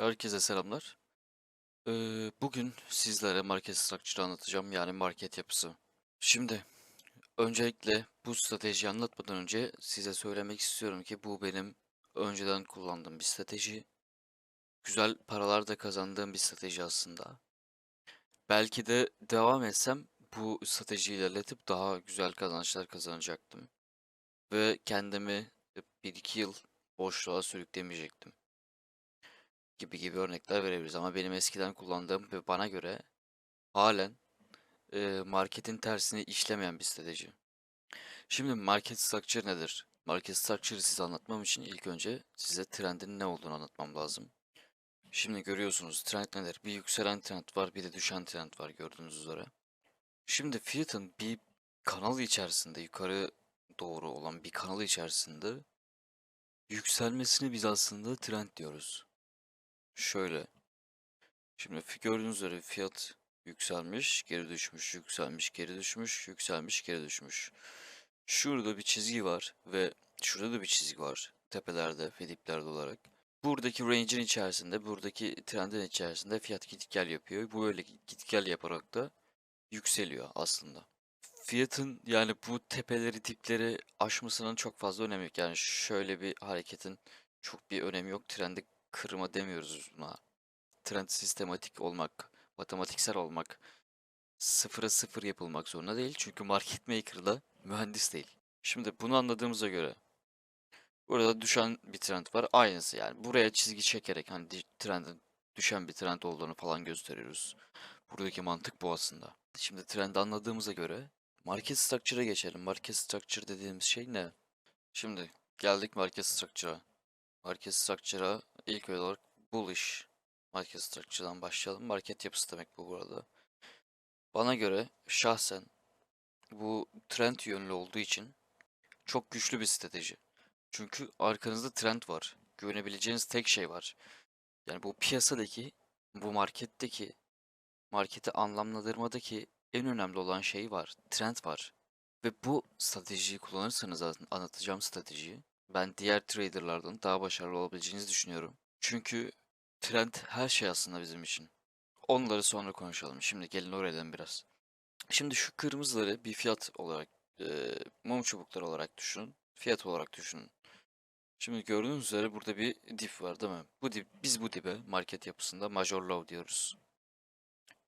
Herkese selamlar. Ee, bugün sizlere market structure anlatacağım yani market yapısı. Şimdi öncelikle bu stratejiyi anlatmadan önce size söylemek istiyorum ki bu benim önceden kullandığım bir strateji. Güzel paralar da kazandığım bir strateji aslında. Belki de devam etsem bu stratejiyi ilerletip daha güzel kazançlar kazanacaktım. Ve kendimi 1-2 yıl boşluğa sürüklemeyecektim gibi gibi örnekler verebiliriz. Ama benim eskiden kullandığım ve bana göre halen e, marketin tersini işlemeyen bir strateji. Şimdi market structure nedir? Market structure'ı size anlatmam için ilk önce size trendin ne olduğunu anlatmam lazım. Şimdi görüyorsunuz trend nedir? Bir yükselen trend var, bir de düşen trend var gördüğünüz üzere. Şimdi fiyatın bir kanal içerisinde, yukarı doğru olan bir kanal içerisinde yükselmesini biz aslında trend diyoruz. Şöyle. Şimdi gördüğünüz üzere fiyat yükselmiş, geri düşmüş, yükselmiş, geri düşmüş, yükselmiş, geri düşmüş. Şurada bir çizgi var ve şurada da bir çizgi var. Tepelerde ve diplerde olarak. Buradaki range'in içerisinde, buradaki trendin içerisinde fiyat git gel yapıyor. Bu böyle git gel yaparak da yükseliyor aslında. Fiyatın yani bu tepeleri dipleri aşmasının çok fazla önemi yok. Yani şöyle bir hareketin çok bir önemi yok. Trendi kırma demiyoruz buna. Trend sistematik olmak, matematiksel olmak, sıfıra sıfır yapılmak zorunda değil. Çünkü market maker da mühendis değil. Şimdi bunu anladığımıza göre burada düşen bir trend var. Aynısı yani. Buraya çizgi çekerek hani di- trendin düşen bir trend olduğunu falan gösteriyoruz. Buradaki mantık bu aslında. Şimdi trendi anladığımıza göre market structure'a geçelim. Market structure dediğimiz şey ne? Şimdi geldik market structure'a. Market structure'a ilk olarak bullish market structure'dan başlayalım. Market yapısı demek bu burada. Bana göre şahsen bu trend yönlü olduğu için çok güçlü bir strateji. Çünkü arkanızda trend var. Güvenebileceğiniz tek şey var. Yani bu piyasadaki, bu marketteki, marketi anlamlandırmadaki en önemli olan şey var. Trend var. Ve bu stratejiyi kullanırsanız an- anlatacağım stratejiyi ben diğer traderlardan daha başarılı olabileceğinizi düşünüyorum. Çünkü trend her şey aslında bizim için. Onları sonra konuşalım. Şimdi gelin oradan biraz. Şimdi şu kırmızıları bir fiyat olarak, e, mum çubukları olarak düşünün. Fiyat olarak düşünün. Şimdi gördüğünüz üzere burada bir dip var değil mi? Bu dip, biz bu dibe market yapısında major low diyoruz.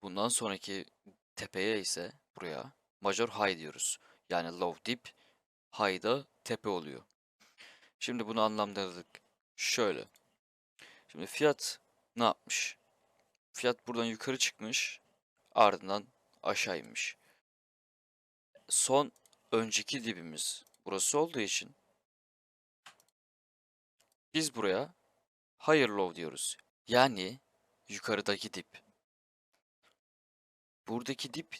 Bundan sonraki tepeye ise buraya major high diyoruz. Yani low dip, high da tepe oluyor. Şimdi bunu anlamlandırdık. Şöyle. Şimdi fiyat ne yapmış? Fiyat buradan yukarı çıkmış. Ardından aşağı inmiş. Son önceki dibimiz burası olduğu için biz buraya higher low diyoruz. Yani yukarıdaki dip. Buradaki dip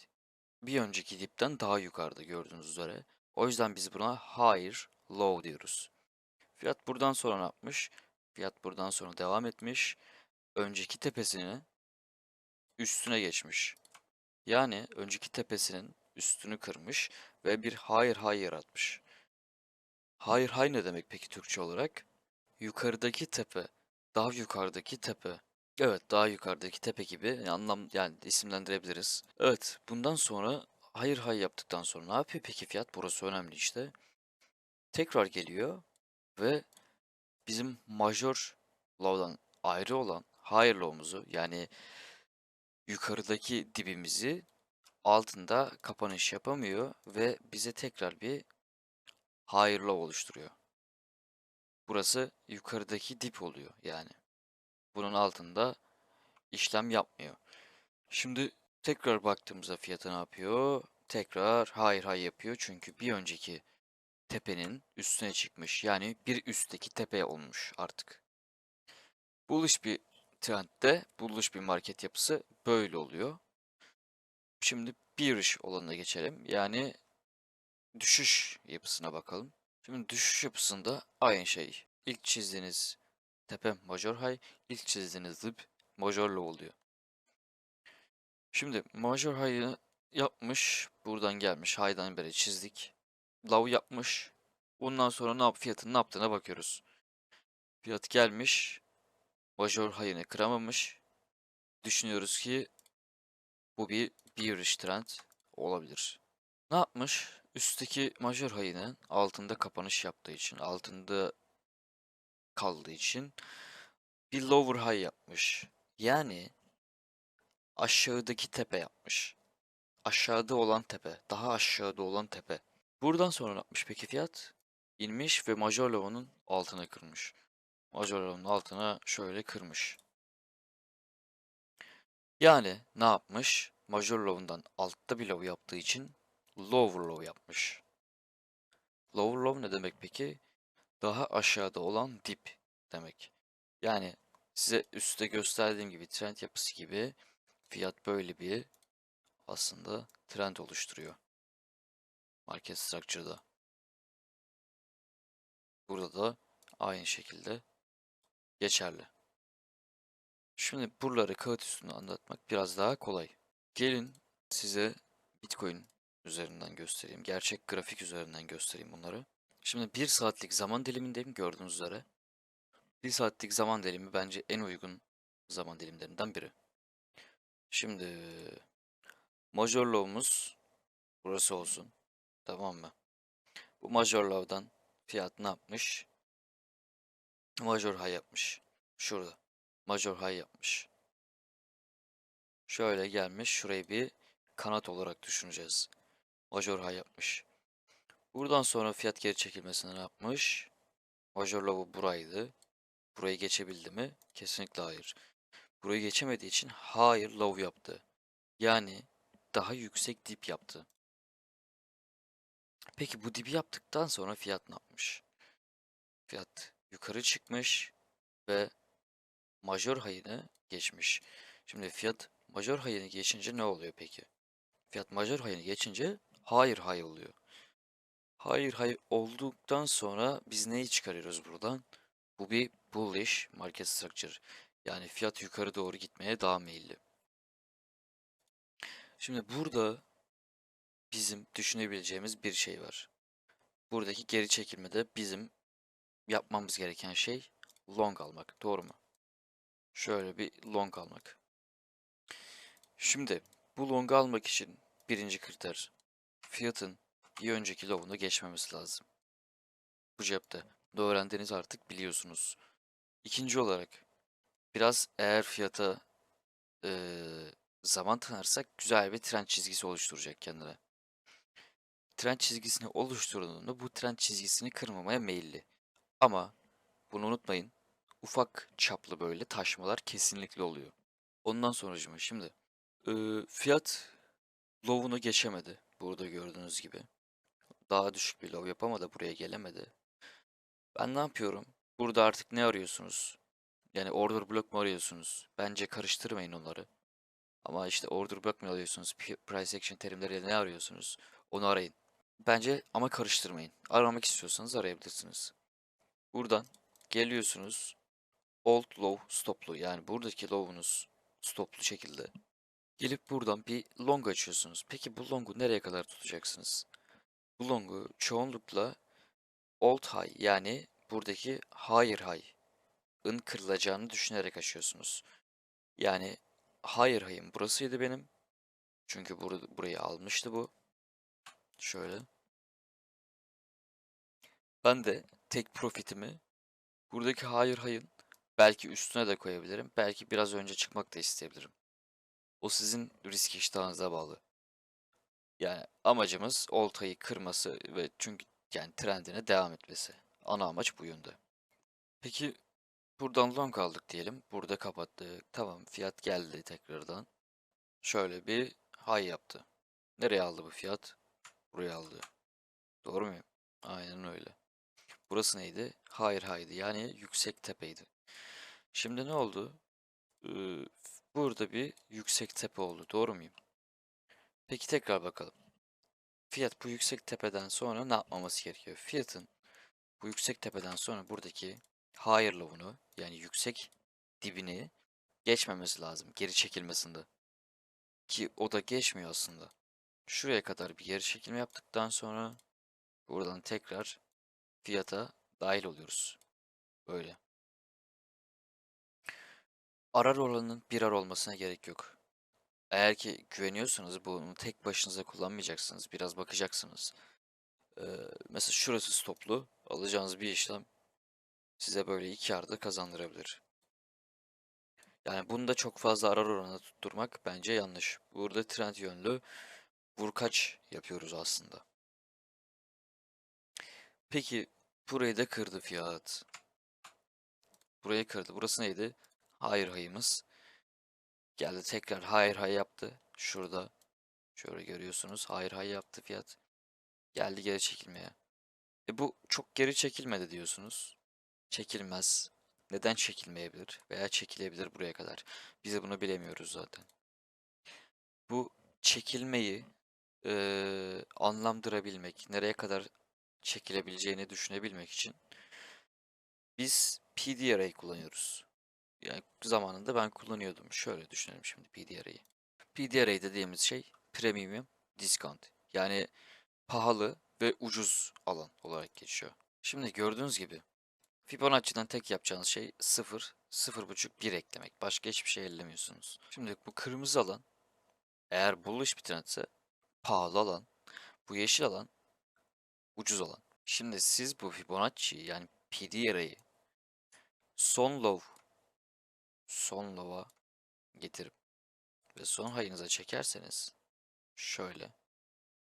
bir önceki dipten daha yukarıda gördüğünüz üzere. O yüzden biz buna higher low diyoruz. Fiyat buradan sonra ne yapmış? Fiyat buradan sonra devam etmiş. Önceki tepesini üstüne geçmiş. Yani önceki tepesinin üstünü kırmış ve bir higher high yaratmış. Higher high ne demek peki Türkçe olarak? Yukarıdaki tepe, daha yukarıdaki tepe. Evet, daha yukarıdaki tepe gibi anlam yani isimlendirebiliriz. Evet, bundan sonra higher high yaptıktan sonra ne yapıyor peki fiyat? Burası önemli işte. Tekrar geliyor ve bizim major low'dan ayrı olan higher low'umuzu yani yukarıdaki dibimizi altında kapanış yapamıyor ve bize tekrar bir higher low oluşturuyor. Burası yukarıdaki dip oluyor yani. Bunun altında işlem yapmıyor. Şimdi tekrar baktığımızda fiyatı ne yapıyor? Tekrar higher high yapıyor çünkü bir önceki tepenin üstüne çıkmış. Yani bir üstteki tepe olmuş artık. Bullish bir trendde, bullish bir market yapısı böyle oluyor. Şimdi bearish olanına geçelim. Yani düşüş yapısına bakalım. Şimdi düşüş yapısında aynı şey. İlk çizdiğiniz tepe major high, ilk çizdiğiniz dip major low oluyor. Şimdi major high'ı yapmış, buradan gelmiş, high'dan beri çizdik. Low yapmış. Bundan sonra ne yap fiyatın ne yaptığına bakıyoruz. Fiyat gelmiş, major high'ını kıramamış. Düşünüyoruz ki bu bir bearish trend olabilir. Ne yapmış? Üstteki major high'ının altında kapanış yaptığı için, altında kaldığı için bir lower high yapmış. Yani aşağıdaki tepe yapmış. Aşağıda olan tepe, daha aşağıda olan tepe. Buradan sonra yapmış peki fiyat? İnmiş ve major low'unun altına kırmış. Major low'un altına şöyle kırmış. Yani ne yapmış? Major low'undan altta bir low yaptığı için lower low yapmış. Lower low ne demek peki? Daha aşağıda olan dip demek. Yani size üstte gösterdiğim gibi trend yapısı gibi fiyat böyle bir aslında trend oluşturuyor. Market structure'da. Burada da aynı şekilde geçerli. Şimdi buraları kağıt üstünde anlatmak biraz daha kolay. Gelin size Bitcoin üzerinden göstereyim. Gerçek grafik üzerinden göstereyim bunları. Şimdi bir saatlik zaman dilimindeyim gördüğünüz üzere. Bir saatlik zaman dilimi bence en uygun zaman dilimlerinden biri. Şimdi major low'umuz burası olsun. Tamam mı? Bu major low'dan fiyat ne yapmış? Major high yapmış. Şurada. Major high yapmış. Şöyle gelmiş. Şurayı bir kanat olarak düşüneceğiz. Major high yapmış. Buradan sonra fiyat geri çekilmesine ne yapmış? Major low'u buraydı. Burayı geçebildi mi? Kesinlikle hayır. Burayı geçemediği için hayır low yaptı. Yani daha yüksek dip yaptı. Peki bu dibi yaptıktan sonra fiyat ne yapmış? Fiyat yukarı çıkmış ve major high'ını geçmiş. Şimdi fiyat major high'ını geçince ne oluyor peki? Fiyat major high'ını geçince hayır high oluyor. Hayır high olduktan sonra biz neyi çıkarıyoruz buradan? Bu bir bullish market structure. Yani fiyat yukarı doğru gitmeye daha meyilli. Şimdi burada bizim düşünebileceğimiz bir şey var. Buradaki geri çekilmede bizim yapmamız gereken şey long almak. Doğru mu? Şöyle bir long almak. Şimdi bu long almak için birinci kriter fiyatın bir önceki low'unu geçmemesi lazım. Bu cepte. Bunu öğrendiğiniz artık biliyorsunuz. İkinci olarak biraz eğer fiyata eee, zaman tanırsak güzel bir trend çizgisi oluşturacak kendine. Trend çizgisini oluşturduğunda bu trend çizgisini kırmamaya meyilli. Ama bunu unutmayın. Ufak çaplı böyle taşmalar kesinlikle oluyor. Ondan sonracıma şimdi eee, fiyat low'unu geçemedi. Burada gördüğünüz gibi. Daha düşük bir low yapamadı. Buraya gelemedi. Ben ne yapıyorum? Burada artık ne arıyorsunuz? Yani order block mu arıyorsunuz? Bence karıştırmayın onları. Ama işte order block mu arıyorsunuz? Price action terimleriyle ne arıyorsunuz? Onu arayın. Bence ama karıştırmayın. Aramak istiyorsanız arayabilirsiniz. Buradan geliyorsunuz. Old low stoplu yani buradaki low'unuz stoplu şekilde. Gelip buradan bir long açıyorsunuz. Peki bu long'u nereye kadar tutacaksınız? Bu long'u çoğunlukla old high yani buradaki higher high'ın kırılacağını düşünerek açıyorsunuz. Yani higher high'ım burasıydı benim. Çünkü bur burayı almıştı bu. Şöyle. Ben de tek profitimi buradaki higher high'ın belki üstüne de koyabilirim. Belki biraz önce çıkmak da isteyebilirim. O sizin risk iştahınıza bağlı. Yani amacımız oltayı kırması ve çünkü yani trendine devam etmesi. Ana amaç bu yönde. Peki buradan long aldık diyelim. Burada kapattık. Tamam fiyat geldi tekrardan. Şöyle bir high yaptı. Nereye aldı bu fiyat? Buraya aldı. Doğru muyum? Aynen öyle. Burası neydi? Higher high'dı. Yani yüksek tepeydi. Şimdi ne oldu? Ee, burada bir yüksek tepe oldu. Doğru muyum? Peki tekrar bakalım. Fiyat bu yüksek tepeden sonra ne yapmaması gerekiyor? Fiyatın bu yüksek tepeden sonra buradaki higher low'unu yani yüksek dibini geçmemesi lazım geri çekilmesinde. Ki o da geçmiyor aslında. Şuraya kadar bir geri çekilme yaptıktan sonra buradan tekrar fiyata dahil oluyoruz. Böyle. arar oranının birer olmasına gerek yok. Eğer ki güveniyorsanız bunu tek başınıza kullanmayacaksınız. Biraz bakacaksınız. Ee, mesela şurası stoplu. Alacağınız bir işlem size böyle iki arda kazandırabilir. Yani bunu da çok fazla arar oranına tutturmak bence yanlış. Burada trend yönlü vurkaç yapıyoruz aslında. Peki burayı da kırdı fiyat. Burayı kırdı. Burası neydi? Hayır hayımız. Geldi tekrar hayır hay yaptı. Şurada. Şöyle görüyorsunuz. Hayır hay yaptı fiyat. Geldi geri çekilmeye. E bu çok geri çekilmedi diyorsunuz. Çekilmez. Neden çekilmeyebilir? Veya çekilebilir buraya kadar. Biz bunu bilemiyoruz zaten. Bu çekilmeyi eee, anlamdırabilmek, nereye kadar çekilebileceğini düşünebilmek için biz PDRA kullanıyoruz. Yani zamanında ben kullanıyordum. Şöyle düşünelim şimdi PDRA'yı. PDRA dediğimiz şey Premium Discount. Yani pahalı ve ucuz alan olarak geçiyor. Şimdi gördüğünüz gibi Fibonacci'den tek yapacağınız şey 0, 0.5, 1 eklemek. Başka hiçbir şey ellemiyorsunuz. Şimdi bu kırmızı alan eğer bullish bir trendse pahalı alan. Bu yeşil alan ucuz alan. Şimdi siz bu Fibonacci'yi yani PDRA'yı son low son low'a getirip ve son hayınıza çekerseniz şöyle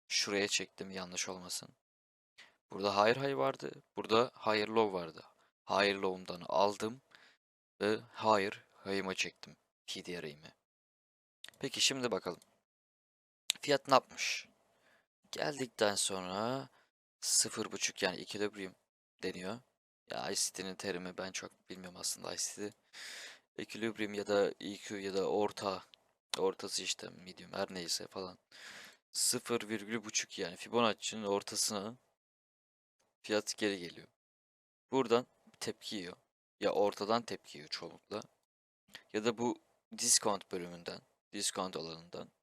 şuraya çektim yanlış olmasın. Burada higher high vardı. Burada higher low vardı. Higher low'umdan aldım ve higher high'ıma çektim PDR'imi. Peki şimdi bakalım. Fiyat ne yapmış? Geldikten sonra 0.5 yani equilibrium deniyor. Ya ICT'nin terimi ben çok bilmiyorum aslında ICT. Equilibrium ya da EQ ya da orta ortası işte medium her neyse falan. 0,5 yani Fibonacci'nin ortasına fiyat geri geliyor. Buradan tepki yiyor. Ya ortadan tepki yiyor çoğunlukla. Ya da bu discount bölümünden, discount alanından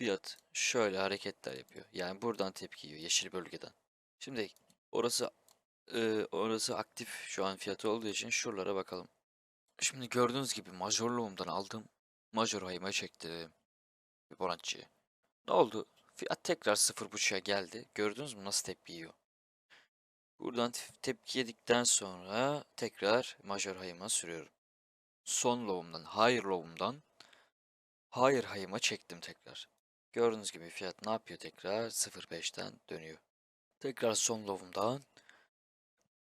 fiyat şöyle hareketler yapıyor. Yani buradan tepki yiyor yeşil bölgeden. Şimdi orası e, orası aktif şu an fiyatı olduğu için şuralara bakalım. Şimdi gördüğünüz gibi majorluğumdan aldım. Major hayıma çektim. Fibonacci. Ne oldu? Fiyat tekrar 0.5'a geldi. Gördünüz mü nasıl tepki yiyor? Buradan te- tepki yedikten sonra tekrar major hayıma sürüyorum. Son low'umdan, higher low'umdan higher hayıma çektim tekrar. Gördüğünüz gibi fiyat ne yapıyor tekrar? 0.5'ten dönüyor. Tekrar son low'umdan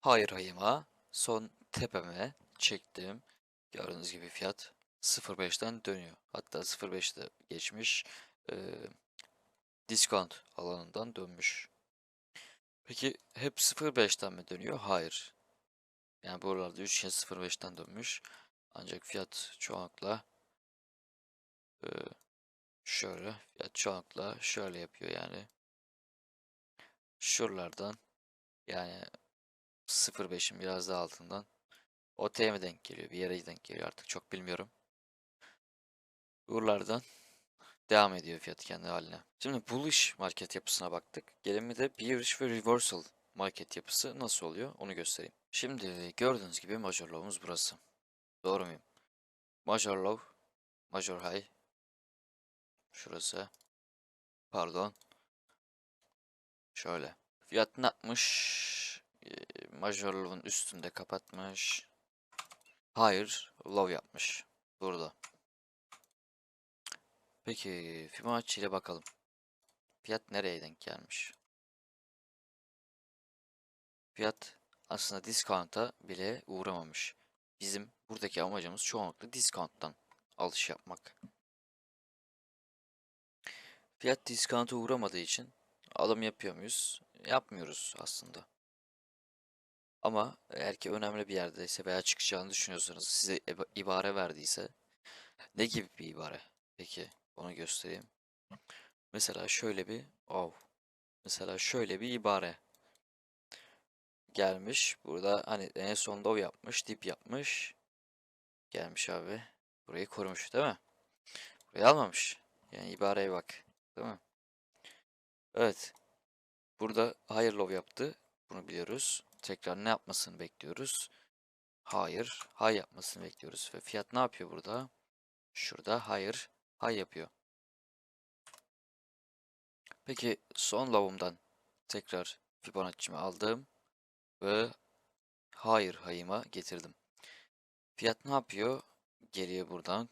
higher hayıma, son tepeme çektim. Gördüğünüz gibi fiyat 0.5'ten dönüyor. Hatta 0.5'te geçmiş. eee, discount alanından dönmüş. Peki hep 0.5'ten mi dönüyor? Hayır. Yani buralarda 3 kez 0.5'ten dönmüş. Ancak fiyat çoğunlukla eee, şöyle fiyat çoğunlukla şöyle yapıyor yani. Şuralardan yani 0.5'in biraz daha altından OT'ye mi denk geliyor? Bir yere denk geliyor artık çok bilmiyorum. Buralardan devam ediyor fiyat kendi haline. Şimdi bullish market yapısına baktık. Gelin bir de bearish ve reversal market yapısı nasıl oluyor onu göstereyim. Şimdi gördüğünüz gibi major low'umuz burası. Doğru muyum? Major low, major high. Şurası. Pardon. Şöyle. Fiyat ne yapmış? Ee, Major low'un üstünde kapatmış. Hayır, low yapmış. Burada. Peki Fibonacci ile bakalım. Fiyat nereye denk gelmiş? Fiyat aslında discount'a bile uğramamış. Bizim buradaki amacımız çoğunlukla discount'tan alış yapmak. Fiyat discount'a uğramadığı için alım yapıyor muyuz? Yapmıyoruz aslında. Ama eğer ki önemli bir yerdeyse veya çıkacağını düşünüyorsanız size ibare verdiyse ne gibi bir ibare? Peki onu göstereyim. Mesela şöyle bir oh. Mesela şöyle bir ibare gelmiş. Burada hani en son low yapmış, dip yapmış. Gelmiş abi. Burayı korumuş değil mi? Burayı almamış. Yani ibareye bak. Değil mi? Evet. Burada higher low yaptı. Bunu biliyoruz. Tekrar ne yapmasını bekliyoruz. Hayır. High yapmasını bekliyoruz. Ve fiyat ne yapıyor burada? Şurada hayır. High yapıyor. Peki son lavumdan tekrar Fibonacci'mi aldım. Ve hayır hayıma getirdim. Fiyat ne yapıyor? Geriye buradan.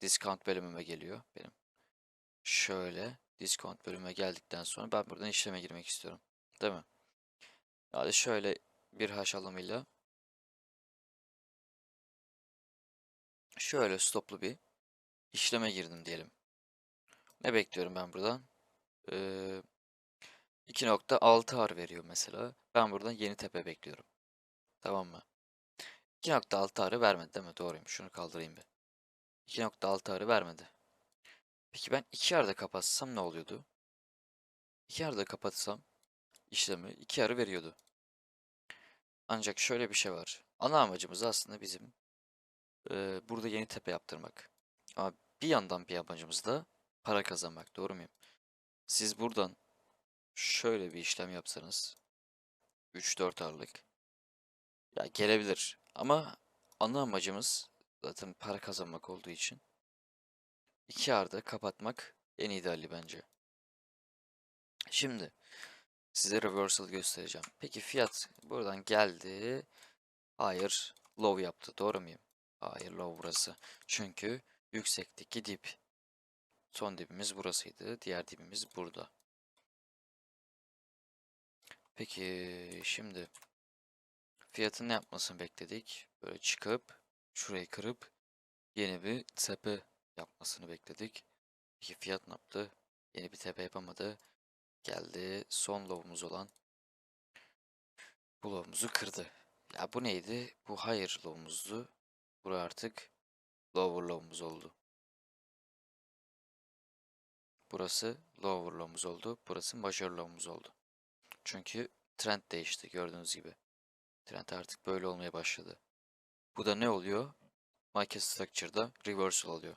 Discount bölümüme geliyor benim. Şöyle discount bölümüme geldikten sonra ben buradan işleme girmek istiyorum. Değil mi? Yani şöyle bir haş alımıyla şöyle stoplu bir işleme girdim diyelim. Ne bekliyorum ben buradan? Ee, 2.6 har veriyor mesela. Ben buradan yeni tepe bekliyorum. Tamam mı? 2.6 harı vermedi değil mi? Doğruymuş. Şunu kaldırayım bir. 2.6 harı vermedi. Peki ben 2 arada kapatsam ne oluyordu? 2 arada kapatsam işlemi 2 arı veriyordu. Ancak şöyle bir şey var. Ana amacımız aslında bizim e, burada yeni tepe yaptırmak. Ama bir yandan bir amacımız da para kazanmak. Doğru muyum? Siz buradan şöyle bir işlem yapsanız 3-4 arlık ya gelebilir. Ama ana amacımız zaten para kazanmak olduğu için 2 arda kapatmak en ideali bence. Şimdi size reversal göstereceğim. Peki fiyat buradan geldi. Hayır, low yaptı. Doğru muyum? Hayır, low burası. Çünkü yüksekteki dip. Son dibimiz burasıydı. Diğer dibimiz burada. Peki şimdi fiyatın ne yapmasını bekledik? Böyle çıkıp şurayı kırıp yeni bir tepe yapmasını bekledik. Peki fiyat ne yaptı? Yeni bir tepe yapamadı. Geldi son low'umuz olan bu low'umuzu kırdı. Ya bu neydi? Bu hayır low'umuzdu. Bura artık lower low'umuz oldu. Burası lower low'umuz oldu. Burası major low'umuz oldu. Çünkü trend değişti gördüğünüz gibi. Trend artık böyle olmaya başladı. Bu da ne oluyor? Market Structure'da reversal oluyor.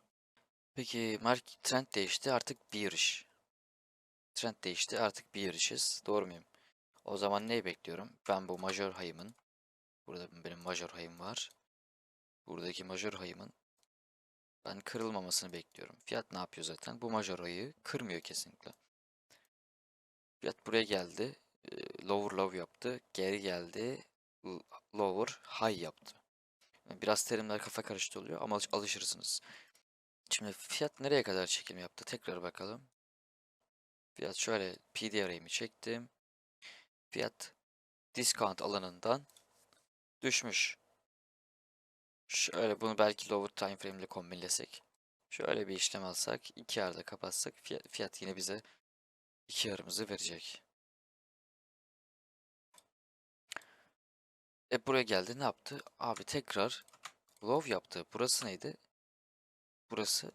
Peki market trend değişti artık bearish. Trend değişti artık bearish'iz. Doğru muyum? O zaman neyi bekliyorum? Ben bu major hayımın burada benim major hayım var. Buradaki major hayımın ben kırılmamasını bekliyorum. Fiyat ne yapıyor zaten? Bu major hayı kırmıyor kesinlikle. Fiyat buraya geldi. Lower low yaptı. Geri geldi. Lower high yaptı. Biraz terimler kafa karıştı oluyor ama alışırsınız. Şimdi fiyat nereye kadar çekim yaptı? Tekrar bakalım. Fiyat şöyle PDR'imi çektim. Fiyat discount alanından düşmüş. Şöyle bunu belki lower time frame ile kombinlesek. Şöyle bir işlem alsak, iki arada kapatsak fiyat, fiyat yine bize iki yarımızı verecek. E buraya geldi ne yaptı? Abi tekrar low yaptı. Burası neydi? Burası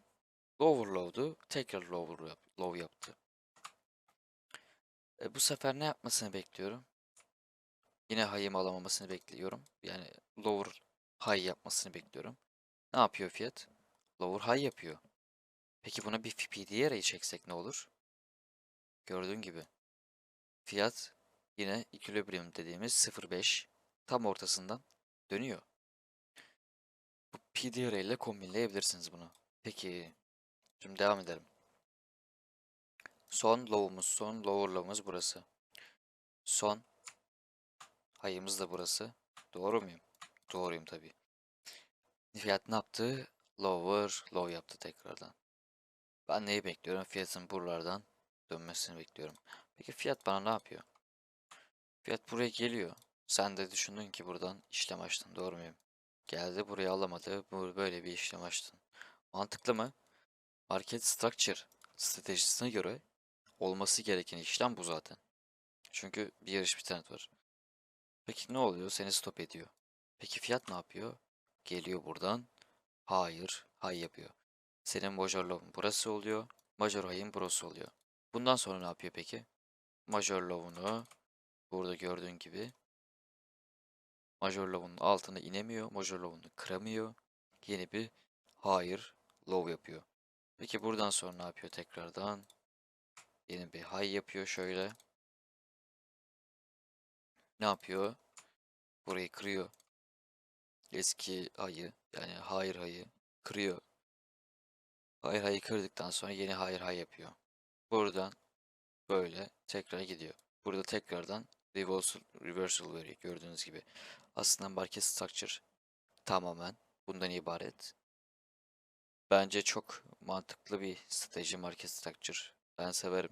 lower low'du. Tekrar lower yap low yaptı. E bu sefer ne yapmasını bekliyorum? Yine high'ımı alamamasını bekliyorum. Yani lower high yapmasını bekliyorum. Ne yapıyor fiyat? Lower high yapıyor. Peki buna bir PDR'yi çeksek ne olur? Gördüğün gibi. Fiyat yine equilibrium dediğimiz 0.5 tam ortasından dönüyor. Bu PDR ile kombinleyebilirsiniz bunu. Peki. Şimdi devam edelim. Son low'umuz, son lower low'umuz burası. Son hayımız da burası. Doğru muyum? Doğruyum tabii. Fiyat ne yaptı? Lower, low yaptı tekrardan. Ben neyi bekliyorum? Fiyatın buralardan dönmesini bekliyorum. Peki fiyat bana ne yapıyor? Fiyat buraya geliyor. Sen de düşündün ki buradan işlem açtın. Doğru muyum? Geldi buraya alamadı. Böyle bir işlem açtın. Mantıklı mı? Market structure stratejisine göre olması gereken işlem bu zaten. Çünkü bir yarış bir trend var. Peki ne oluyor? Seni stop ediyor. Peki fiyat ne yapıyor? Geliyor buradan. Hayır. Hay yapıyor. Senin major low'un burası oluyor. Major high'in burası oluyor. Bundan sonra ne yapıyor peki? Major low'unu burada gördüğün gibi major low'un altına inemiyor. Major low'unu kıramıyor. Yeni bir hayır low yapıyor. Peki buradan sonra ne yapıyor tekrardan? Yeni bir high yapıyor şöyle. Ne yapıyor? Burayı kırıyor. eski hayı yani hayır hayı kırıyor. Hayır hayı kırdıktan sonra yeni hayır hay yapıyor. Buradan böyle tekrar gidiyor. Burada tekrardan reversal, reversal veriyor gördüğünüz gibi. Aslında market structure tamamen bundan ibaret. Bence çok mantıklı bir strateji market structure. Ben severim.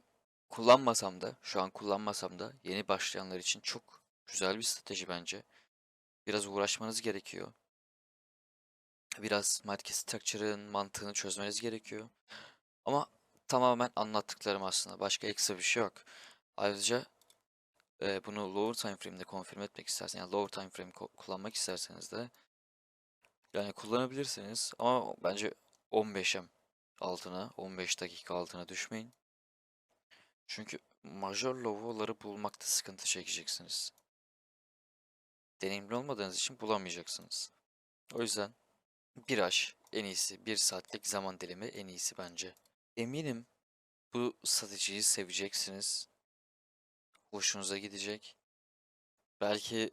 Kullanmasam da, şu an kullanmasam da yeni başlayanlar için çok güzel bir strateji bence. Biraz uğraşmanız gerekiyor. Biraz market structure'ın mantığını çözmeniz gerekiyor. Ama tamamen anlattıklarım aslında. Başka ekstra bir şey yok. Ayrıca e, bunu lower time frame'de konfirm etmek isterseniz, yani lower time frame kullanmak isterseniz de yani kullanabilirsiniz ama bence 15'em altına, 15 dakika altına düşmeyin. Çünkü major low'ları bulmakta sıkıntı çekeceksiniz. Deneyimli olmadığınız için bulamayacaksınız. O yüzden bir aş en iyisi, bir saatlik zaman dilimi en iyisi bence. Eminim bu stratejiyi seveceksiniz. Hoşunuza gidecek. Belki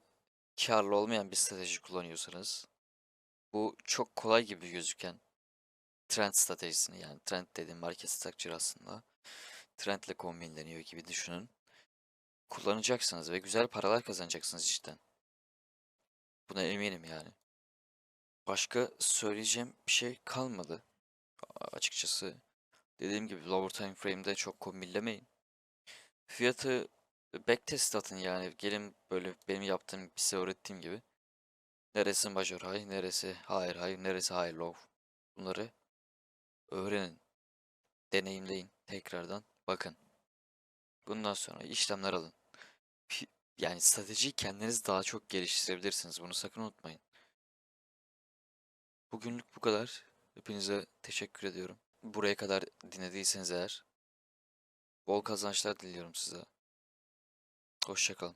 karlı olmayan bir strateji kullanıyorsanız bu çok kolay gibi gözüken trend stratejisini yani trend dediğim market structure aslında trendle kombinleniyor gibi düşünün. Kullanacaksınız ve güzel paralar kazanacaksınız cidden. Buna eminim yani. Başka söyleyeceğim bir şey kalmadı açıkçası. Dediğim gibi lower time frame'de çok kombinlemeyin. Fiyatı backtest atın yani. Gelin böyle benim yaptığım size öğrettiğim gibi. Neresi major high, neresi higher high, neresi high low. Bunları öğrenin. Deneyimleyin tekrardan. Bakın. Bundan sonra işlemler alın. Yani stratejiyi kendiniz daha çok geliştirebilirsiniz. Bunu sakın unutmayın. Bugünlük bu kadar. Hepinize teşekkür ediyorum. Buraya kadar dinlediyseniz eğer bol kazançlar diliyorum size. Hoşça kalın.